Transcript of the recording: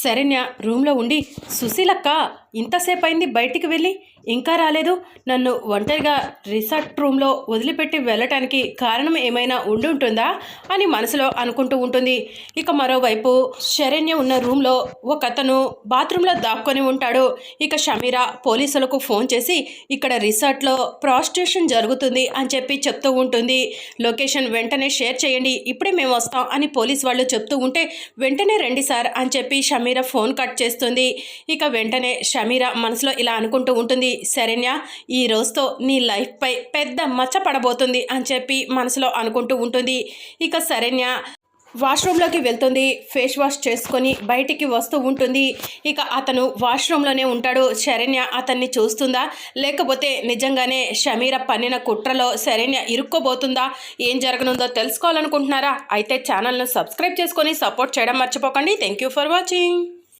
శరణ్య రూమ్లో ఉండి సుశీలక్క ఇంతసేపు అయింది బయటికి వెళ్ళి? ఇంకా రాలేదు. నన్ను ఒంటరిగా రిసార్ట్ రూమ్లో వదిలిపెట్టి వెళ్ళటానికి కారణం ఏమైనా ఉండి ఉంటుందా అని మనసులో అనుకుంటూ ఉంటుంది. ఇక మరోవైపు శరణ్య ఉన్న రూమ్లో ఒక అతను బాత్రూంలో దాక్కొని ఉంటాడు. ఇక షమీరా పోలీసులకు ఫోన్ చేసి ఇక్కడ రిసార్ట్లో ప్రాస్టిట్యూషన్ జరుగుతుంది అని చెప్పి చెప్తూ ఉంటుంది. లొకేషన్ వెంటనే షేర్ చేయండి. ఇప్పుడే మేము వస్తాం అని పోలీస్ వాళ్ళు చెప్తూ ఉంటే వెంటనే రండి సార్ అని చెప్పి షమీరా ఫోన్ కట్ చేస్తుంది. ఇక వెంటనే షమీరా మనసులో ఇలా అనుకుంటూ ఉంటుంది శరణ్య ఈ రోజుతో నీ లైఫ్పై పెద్ద మచ్చ పడబోతుంది అని చెప్పి మనసులో అనుకుంటూ ఉంటుంది. ఇక శరణ్య వాష్రూమ్లోకి వెళ్తుంది ఫేస్ వాష్ చేసుకొని బయటికి వస్తూ ఉంటుంది. ఇక అతను వాష్రూమ్లోనే ఉంటాడు. శరణ్య అతన్ని చూస్తుందా? లేకపోతే నిజంగానే షమీర పన్నిన కుట్రలో శరణ్య ఇరుక్కోబోతుందా ఏం జరగనుందో తెలుసుకోవాలనుకుంటున్నారా? అయితే ఛానల్ను సబ్స్క్రైబ్ చేసుకొని సపోర్ట్ చేయడం మర్చిపోకండి. Thank you for watching